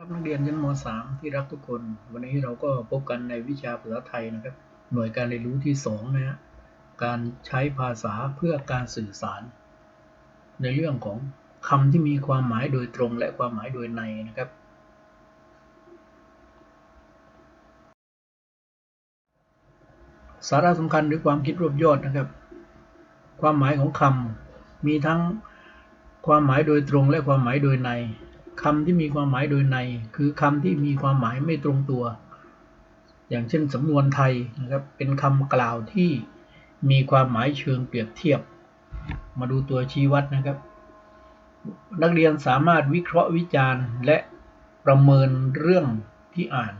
ครับนักเรียนชั้นม .3 ที่รักทุกคน วันนี้เราก็พบกันในวิชาภาษาไทยนะครับ หน่วยการเรียนรู้ที่2นะฮะการใช้ภาษาเพื่อการสื่อสาร ในเรื่องของคำที่มีความหมายโดยตรงและความหมายโดยในนะครับ สาระสำคัญหรือความคิดรวบยอดนะครับ ความหมายของคำมีทั้งความหมายโดยตรงและความหมายโดยใน คำที่มีความหมายโดยใน คือคำที่มีความหมายไม่ตรงตัว อย่างเช่นสำนวนไทยนะครับเป็นคำกล่าวที่มีความหมายเชิงเปรียบเทียบ มาดูตัวชี้วัดนะครับ นักเรียนสามารถวิเคราะห์วิจารณ์ และประเมินเรื่องที่อ่าน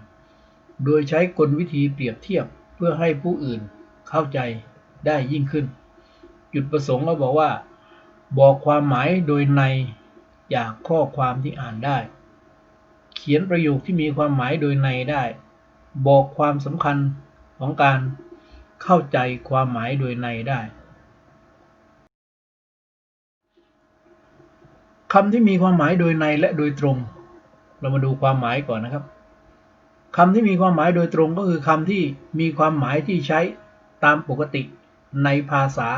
โดยใช้กลวิธีเปรียบเทียบเพื่อให้ผู้อื่นเข้าใจได้ยิ่งขึ้น จุดประสงค์ก็บอกว่า บอกความหมายโดยใน จากข้อความที่อ่านได้ เขียนประโยคที่มีความหมายโดยในได้ บอกความสำคัญของการเข้าใจความหมายโดยในได้คำที่มีความหมายโดยในและโดยตรง เรามาดูความหมายก่อนนะครับคำที่มีความหมายโดยตรงก็คือคำที่มีความหมายที่ใช้ตามปกติในภาษา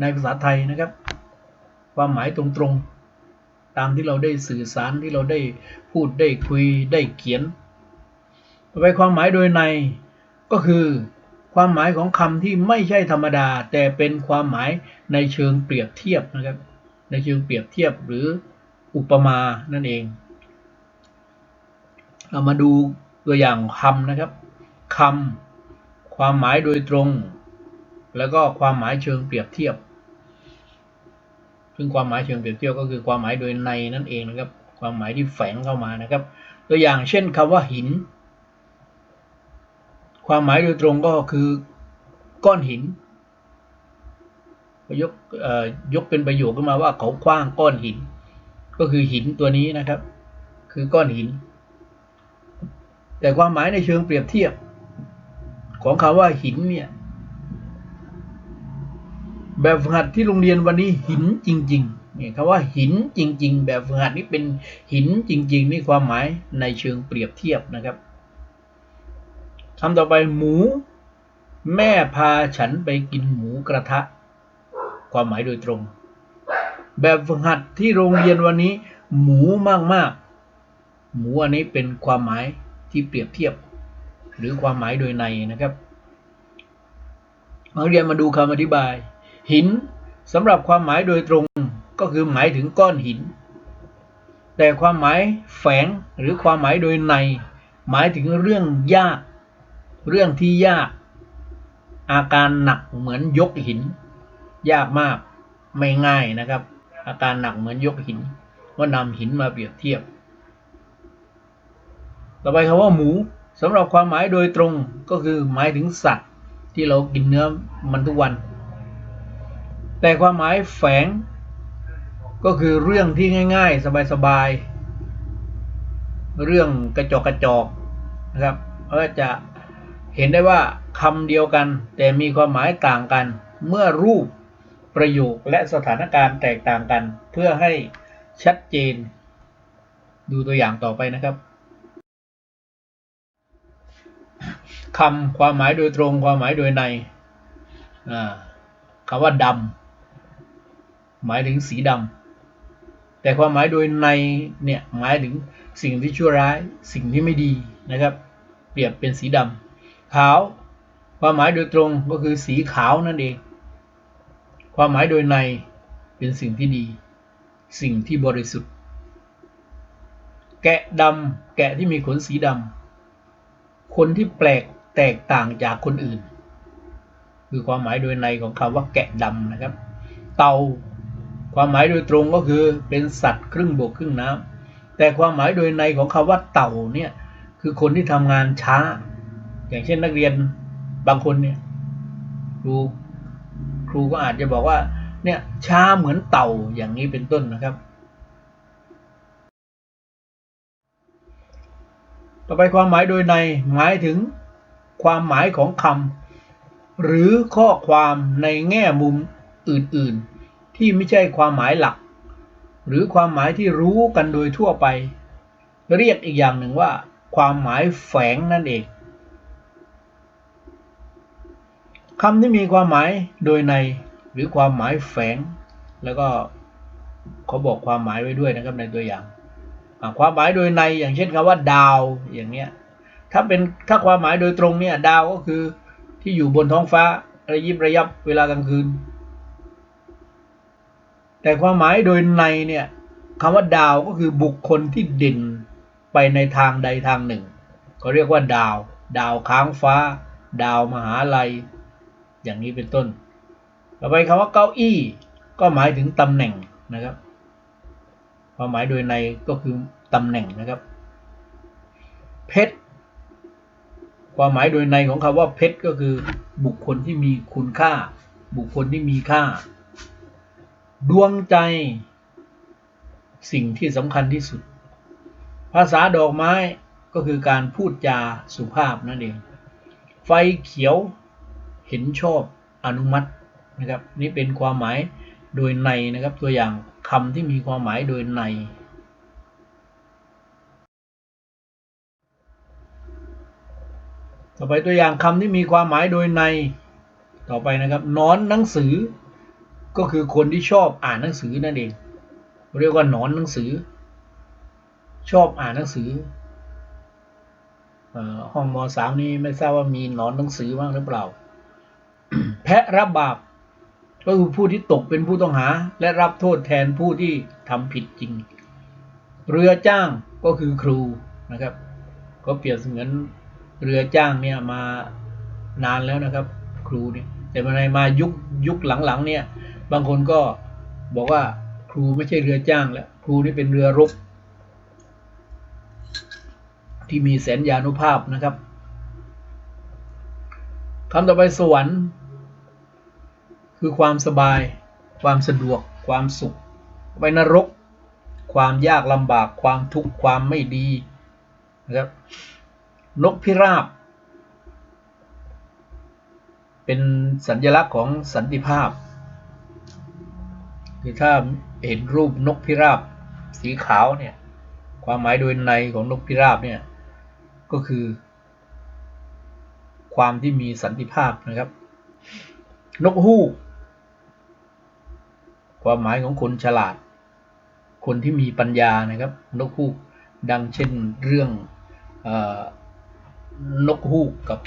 ในภาษาไทยนะครับ ความหมายตรงๆ ตามที่เราได้สื่อสารที่เราได้พูดได้คุยได้เขียน ต่อไปความหมายโดยในก็คือความหมายของคำที่ไม่ใช่ธรรมดา แต่เป็นความหมายในเชิงเปรียบเทียบนะครับ ในเชิงเปรียบเทียบหรืออุปมานั่นเอง เรามาดูตัวอย่างคำนะครับคำความหมายโดยตรง แล้วก็ความหมายเชิงเปรียบเทียบ ซึ่งความหมายเชิงเปรียบเทียบก็คือความหมายโดยในนั่นเองนะครับ ความหมายที่แฝงเข้ามานะครับ ตัวอย่างเช่นคำว่าหิน ความหมายโดยตรงก็คือก้อนหินยกยกเป็นประโยคขึ้นมาว่าเขาคว้างก้อนหิน ก็คือหินตัวนี้นะครับ คือก้อนหิน แต่ความหมายในเชิงเปรียบเทียบ ของคำว่าหินเนี่ย แบบฝึกหัดที่โรงเรียนวันนี้หินจริงๆเนี่ยคำว่าหินจริง ๆ แบบฝึกหัดนี่เป็นหินจริง ๆ นี่ความหมายในเชิงเปรียบเทียบนะครับคำต่อไปหมู แม่พาฉันไปกินหมูกระทะ ความหมายโดยตรง แบบฝึกหัดที่โรงเรียนวันนี้ หมูมากๆ หมูอันนี้เป็นความหมายที่เปรียบเทียบ หรือความหมายโดยในนะครับนักเรียนมาดูคำอธิบาย หินสำหรับความหมายโดยตรงก็คือหมายถึงก้อนหิน แต่ความหมายแฝงหรือความหมายโดยใน หมายถึงเรื่องยาก เรื่องที่ยาก อาการหนักเหมือนยกหิน ยากมากไม่ง่ายนะครับ อาการหนักเหมือนยกหินว่านำหินมาเปรียบเทียบ ต่อไปคำว่าหมูสำหรับความหมายโดยตรงก็คือหมายถึงสัตว์ที่เรากินเนื้อมันทุกวัน แต่ความหมายแฝงก็คือเรื่องที่ง่าย ๆ สบายๆ เรื่องกระจอกกระจอกนะครับก็จะเห็นได้ว่าคำเดียวกัน แต่มีความหมายต่างกัน เมื่อรูปประโยคและสถานการณ์แตกต่างกัน เพื่อให้ชัดเจน ดูตัวอย่างต่อไปนะครับคำความหมายโดยตรง ความหมายโดยในคำว่าดำ หมายถึงสีดำแต่ความหมายโดยในเนี่ยหมายถึงสิ่งที่ชั่วร้ายสิ่งที่ไม่ดีนะครับ เปรียบเป็นสีดำขาว ความหมายโดยตรงก็คือสีขาวนั่นเอง ความหมายโดยในเป็นสิ่งที่ดี สิ่งที่บริสุทธิ์ แกะดำแกะที่มีขนสีดำคนที่แปลกแตกต่างจากคนอื่น คือความหมายโดยในของคำว่าแกะดำนะครับ เตา ความหมายโดยตรงก็คือเป็นสัตว์ครึ่งบกครึ่งน้ำแต่ความหมายโดยในของคำว่าเต่าเนี่ยคือคนที่ทำงานช้า อย่างเช่นนักเรียนบางคนเนี่ยครูครูก็อาจจะบอกว่าเนี่ยช้าเหมือนเต่าอย่างนี้เป็นต้นนะครับ ต่อไปความหมายโดยในหมายถึงความหมายของคำหรือข้อความในแง่มุมอื่นๆ ที่ไม่ใช่ความหมายหลัก หรือความหมายที่รู้กันโดยทั่วไป เรียกอีกอย่างหนึ่งว่า ความหมายแฝงนั่นเองคำที่มีความหมายโดยในหรือความหมายแฝง แล้วก็เขาบอกความหมายไว้ด้วยนะครับในตัวอย่างความหมายโดยในอย่างเช่นคำว่า ดาวอย่างเนี้ยถ้าเป็นถ้าความหมายโดยตรงเนี่ยดาวก็คือที่อยู่บนท้องฟ้าระยิบระยับเวลากลางคืน แต่ความหมายโดยในเนี่ยคำว่าดาวก็คือบุคคลที่เด่นไปในทางใดทางหนึ่งเขาเรียกว่าดาว ดาวค้างฟ้า ดาวมหาลัย อย่างนี้เป็นต้น ต่อไปคำว่าเก้าอี้ ก็หมายถึงตำแหน่งนะครับความหมายโดยในก็คือตำแหน่งนะครับ เพชรความหมายโดยในของคำว่าเพชรก็คือบุคคลที่มีคุณค่า บุคคลที่มีค่า ดวงใจ สิ่งที่สำคัญที่สุด ภาษาดอกไม้ก็คือการพูดจาสุภาพนั่นเอง ไฟเขียวเห็นชอบอนุมัตินะครับ นี่เป็นความหมายโดยในนะครับตัวอย่างคำที่มีความหมายโดยใน ต่อไปตัวอย่างคำที่มีความหมายโดยใน ต่อไปนะครับนอนหนังสือ ก็คือคนที่ชอบอ่านหนังสือนั่นเอง เรียกว่าหนอนหนังสือ ชอบอ่านหนังสือห้องมสามนี้ไม่ทราบว่ามีหนอนหนังสือบ้างหรือเปล่า แพะรับบาปก็คือผู้ที่ตกเป็นผู้ต้องหา และรับโทษแทนผู้ที่ทำผิดจริง เรือจ้างก็คือครูนะครับ ก็เปรียบเสมือนเรือจ้างเนี่ยมานานแล้วนะครับ ครูเนี่ย แต่มาในมายุคยุคหลังๆ เนี่ย บางคนก็บอกว่าครูไม่ใช่เรือจ้างแล้วครูนี่เป็นเรือรบที่มีแสนยานุภาพนะครับคำต่อไปสวรรค์ คือความสบาย ความสะดวก ความสุข ไปนรก ความยากลำบาก ความทุกข์ ความไม่ดีนะครับ นกพิราบ เป็นสัญลักษณ์ของสันติภาพ คือถ้าเห็นรูปนกพิราบสีขาวเนี่ย ความหมายโดยในของนกพิราบเนี่ย ก็คือ ความที่มีสันติภาพนะครับ นกฮูก ความหมายของคนฉลาด คนที่มีปัญญานะครับ นกฮูกดังเช่นเรื่องอนกฮูกกับ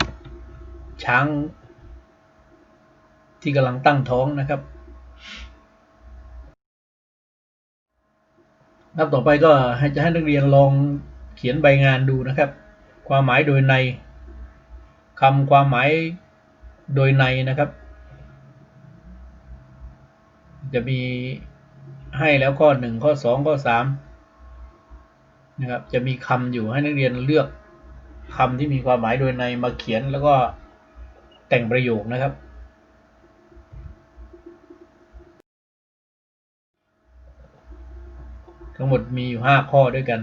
ช้าง ที่กำลังตั้งท้องนะครับนับต่อไปก็ให้จะให้นักเรียนลองเขียนใบงานดูนะครับ ความหมายโดยในคำความหมายโดยในนะครับ จะมีให้แล้วข้อหนึ่งข้อสองข้อสามนะครับจะมีคำอยู่ให้นักเรียนเลือกคำที่มีความหมายโดยในมาเขียนแล้วก็แต่งประโยคนะครับ ทั้งหมดมีอยู่ห้าข้อด้วยกัน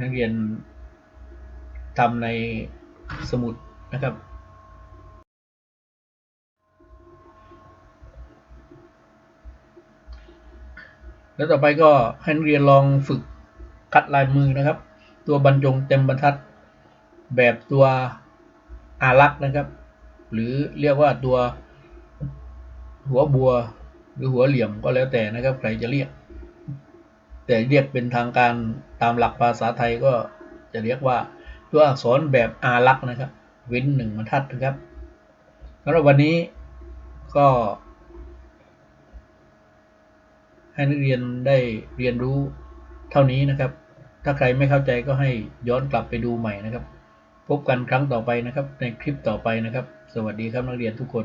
นักเรียนทำในสมุดนะครับแล้วต่อไปก็ให้นักเรียนลองฝึกคัดลายมือนะครับ ตัวบรรจงเต็มบรรทัด แบบตัวอารักษ์นะครับ หรือเรียกว่าตัวหัวบัว หรือหัวเหลี่ยมก็แล้วแต่นะครับ ใครจะเรียก แต่เรียกเป็นทางการตามหลักภาษาไทยก็จะเรียกว่าตัวอักษรแบบอารักษ์นะครับ เว้นหนึ่งบรรทัดนะครับสำหรับวันนี้ก็ ให้นักเรียนได้เรียนรู้เท่านี้นะครับ ถ้าใครไม่เข้าใจก็ให้ย้อนกลับไปดูใหม่นะครับ พบกันครั้งต่อไปนะครับ ในคลิปต่อไปนะครับ สวัสดีครับนักเรียนทุกคน